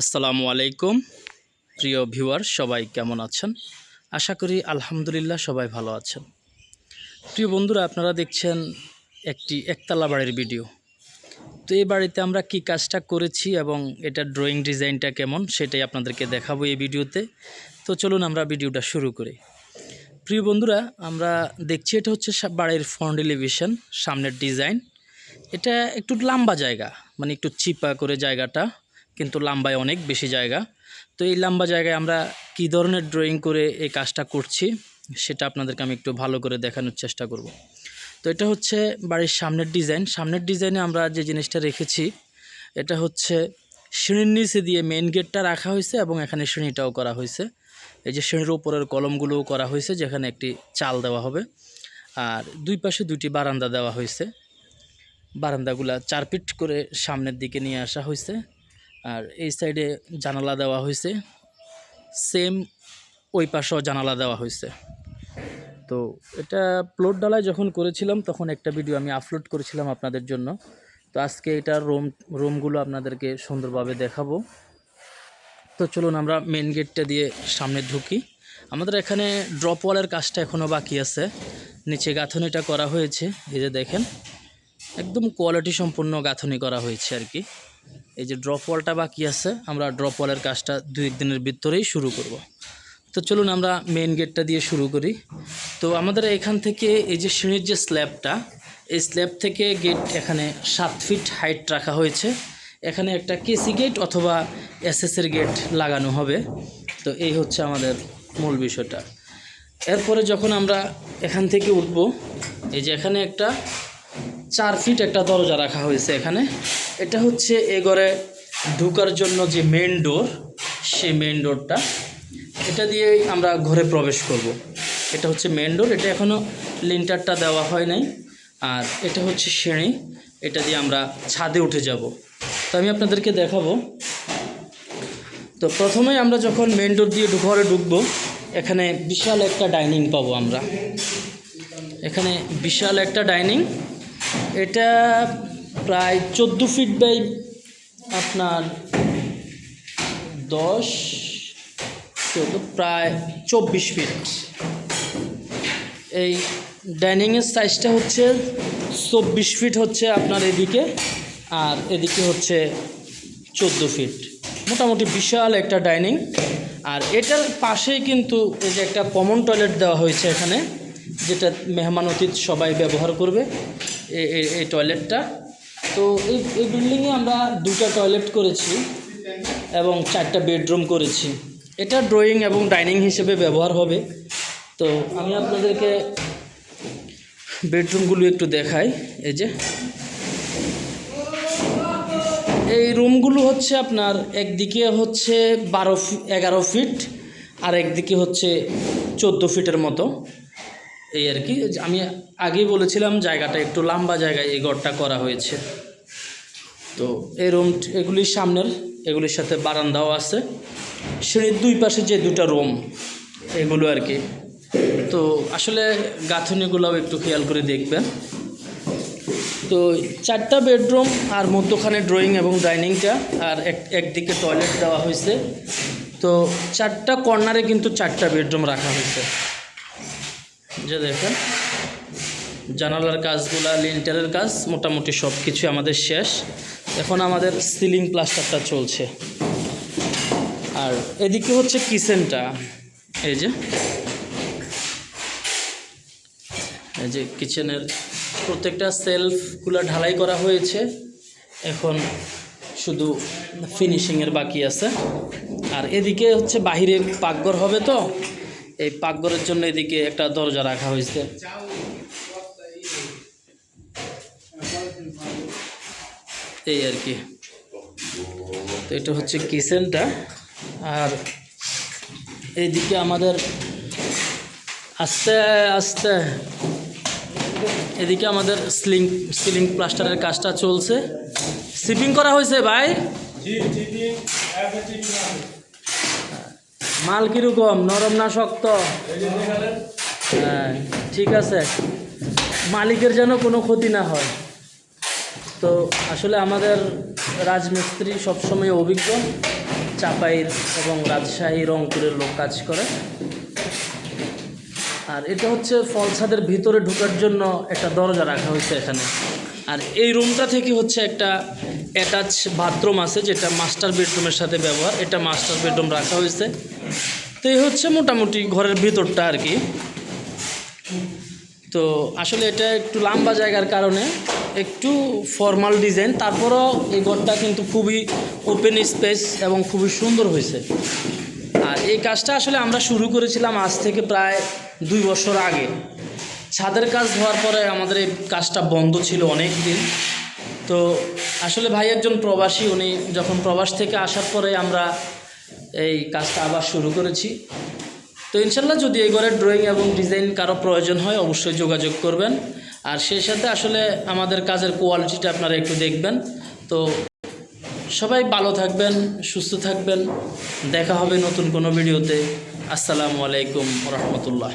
আসসালামু আলাইকুম। প্রিয় ভিউয়ার, সবাই কেমন আছেন? আশা করি আলহামদুলিল্লাহ সবাই ভালো আছেন। প্রিয় বন্ধুরা, আপনারা দেখছেন একটি একতলা বাড়ির ভিডিও। তো এই বাড়িতে আমরা কি কাজটা করেছি এবং এটা ড্রয়িং ডিজাইনটা কেমন সেটাই আপনাদেরকে দেখাবো এই ভিডিওতে। তো চলুন আমরা ভিডিওটা শুরু করি। প্রিয় বন্ধুরা, আমরা দেখছি এটা হচ্ছে বাড়ির ফ্রন্ট এলিভেশন সামনের ডিজাইন এটা একটু লম্বা জায়গা মানে একটু চিপা করে জায়গাটা। কিন্তু লম্বায় অনেক বেশি জায়গা। তো এই লম্বা জায়গায় আমরা কী ধরনের ড্রয়িং করে এই কাজটা করছি, সেটা আপনাদেরকে আমি একটু ভালো করে দেখানোর চেষ্টা করব। তো এটা হচ্ছে বাড়ির সামনের ডিজাইন সামনের ডিজাইনে আমরা যে জিনিসটা রেখেছি, এটা হচ্ছে সিঁড়ির নিচে দিয়ে মেন গেটটা রাখা হয়েছে এবং এখানে সিঁড়িটাও করা হয়েছে। এই যে সিঁড়ির ওপরের কলমগুলোও করা হয়েছে, যেখানে একটি চাল দেওয়া হবে। আর দুই পাশে দুটি বারান্দা দেওয়া হয়েছে। বারান্দাগুলা চার ফিট করে সামনের দিকে নিয়ে আসা হয়েছে। আর এই সাইডে জানালা দেওয়া হয়েছে সেম ওই পাশেও জানালা দেওয়া হয়েছে তো এটা প্লট ডালায় যখন করেছিলাম, তখন একটা ভিডিও আমি আপলোড করেছিলাম আপনাদের জন্য। তো আজকে এটা রুম রুমগুলো আপনাদেরকে সুন্দরভাবে দেখাবো। তো চলুন আমরা মেন গেটটা দিয়ে সামনে ঢুকি। আমাদের এখানে ড্রপ ওয়ালের কাজটা এখনও বাকি আছে। নিচে গাঁথনিটা করা হয়েছে, এই যে দেখেন। একদম কোয়ালিটি সম্পূর্ণ গাঁথনি করা হয়েছে আর কি। এই যে ড্রপ ওয়ালটা বাকি আছে, আমরা ড্রপ ওয়ালের কাজটা দুই দিনের ভিতরেই শুরু করব। তো চলুন আমরা মেন গেটটা দিয়ে শুরু করি। তো আমাদের এখান থেকে এই যে সিঁড়ির যে স্ল্যাবটা এই স্ল্যাব থেকে গেট এখানে সাত ফিট হাইট রাখা হয়েছে। এখানে একটা কেসি গেট অথবা এসএসের গেট লাগানো হবে। তো এই হচ্ছে আমাদের মূল বিষয়টা। এরপরে যখন আমরা এখান থেকে উঠব, এই যে এখানে একটা চার ফিট একটা দরজা রাখা হয়েছে এখানে। এটা হচ্ছে এ ঘরে ঢুকার জন্য যে মেন ডোর সেই মেন ডোরটা এটা দিয়েই আমরা ঘরে প্রবেশ করব। এটা হচ্ছে মেন ডোর এটা এখনও লিন্টারটা দেওয়া হয় নাই। আর এটা হচ্ছে সিঁড়ি, এটা দিয়ে আমরা ছাদে উঠে যাব। তো আমি আপনাদেরকে দেখাবো। তো প্রথমেই আমরা যখন মেন ডোর দিয়ে ঘরে ঢুকবো, এখানে বিশাল একটা ডাইনিং পাবো আমরা। এখানে বিশাল একটা ডাইনিং এটা প্রায় চোদ্দ ফিট বাই আপনার দশ, চোদ্দ, প্রায় চব্বিশ ফিট এই ডাইনিংয়ের সাইজটা হচ্ছে চব্বিশ ফিট হচ্ছে আপনার এদিকে আর এদিকে হচ্ছে চোদ্দ ফিট মোটামুটি বিশাল একটা ডাইনিং আর এটার পাশেই কিন্তু এই যে একটা কমন টয়লেট দেওয়া হয়েছে এখানে, যেটা মেহমান অতীত সবাই ব্যবহার করবে। এই টয়লেটটা তো এই এই বিল্ডিংয়ে আমরা দুটা টয়লেট করেছি এবং চারটা বেডরুম করেছি। এটা ড্রয়িং এবং ডাইনিং হিসেবে ব্যবহার হবে। তো আমি আপনাদেরকে বেডরুমগুলো একটু দেখাই। এই যে। এই রুমগুলো হচ্ছে আপনার একদিকে হচ্ছে বারো ফি- এগারো ফিট আর একদিকে হচ্ছে চোদ্দ ফিটের মতো। এই আর কি আমি আগেই বলেছিলাম জায়গাটা একটু লম্বা জায়গায় এই ঘরটা করা হয়েছে। তো এই রুম, এগুলির সামনের, এগুলির সাথে বারান্দাও আছে। সিঁড়ির দুই পাশে যে দুটা রুম, এগুলো আর কি। তো আসলে গাঁথনিগুলোও একটু খেয়াল করে দেখবেন। তো চারটা বেডরুম আর মধ্যখানে ড্রয়িং এবং ডাইনিংটা, আর এক, একদিকে টয়লেট দেওয়া হয়েছে। তো চারটা কর্নারে কিন্তু চারটা বেডরুম রাখা হয়েছে। যে দেখেন, জানালার কাজগুলা লিন্টারের কাজ, মোটামুটি সব কিছু আমাদের শেষ। এখন আমাদের সিলিং প্লাস্টারটা চলছে। আর এদিকে হচ্ছে কিচেনটা এই যে এই যে কিচেনের প্রত্যেকটা সেলফগুলো ঢালাই করা হয়েছে। এখন শুধু ফিনিশিংয়ের বাকি আছে। আর এদিকে হচ্ছে বাহিরে পাকঘর হবে তো। এই পাকঘরের জন্য এদিকে একটা দরজা রাখা হয়েছে। এই আর কি। তো এটা হচ্ছে কিচেনটা। আর এইদিকে আমাদের আস্তে আস্তে এদিকে আমাদের সিলিং সিলিং প্লাস্টারের কাজটা চলছে। সিপিং করা হয়েছে ভাই? মাল কীরকম? নরম না শক্ত? হ্যাঁ ঠিক আছে। মালিকের যেন কোনো ক্ষতি না হয়। তো আসলে আমাদের রাজমিস্ত্রি সবসময় অভিজ্ঞ। চাপাইর এবং রাজশাহী রংপুরের লোক কাজ করে। আর এটা হচ্ছে ফলসাদের ভিতরে ঢোকার জন্য একটা দরজা রাখা হয়েছে এখানে। আর এই রুমটা থেকে হচ্ছে একটা অ্যাটাচ বাথরুম আছে, যেটা মাস্টার বেডরুমের সাথে ব্যবহার। এটা মাস্টার বেডরুম রাখা হয়েছে। তো এই হচ্ছে মোটামুটি ঘরের ভিতরটা আর কি। তো আসলে এটা একটু লম্বা জায়গার কারণে একটু ফর্মাল ডিজাইন তারপরও এই ঘরটা কিন্তু খুবই ওপেন স্পেস এবং খুবই সুন্দর হয়েছে। আর এই কাজটা আসলে আমরা শুরু করেছিলাম আজ থেকে প্রায় দুই বছর আগে। ছাদের কাজ হওয়ার পরে আমাদের এই কাজটা বন্ধ ছিল অনেক দিন তো আসলে ভাই একজন প্রবাসী, উনি যখন প্রবাস থেকে আসার পরে আমরা এই কাজটা আবার শুরু করেছি। তো ইনশাল্লাহ যদি এই ঘরের ড্রয়িং এবং ডিজাইন কারও প্রয়োজন হয়, অবশ্যই যোগাযোগ করবেন। আর সেই সাথে আসলে আমাদের কাজের কোয়ালিটিটা আপনারা একটু দেখবেন। তো সবাই ভালো থাকবেন, সুস্থ থাকবেন। দেখা হবে নতুন কোনো ভিডিওতে। আসসালামু আলাইকুম রহমতুল্লাহ।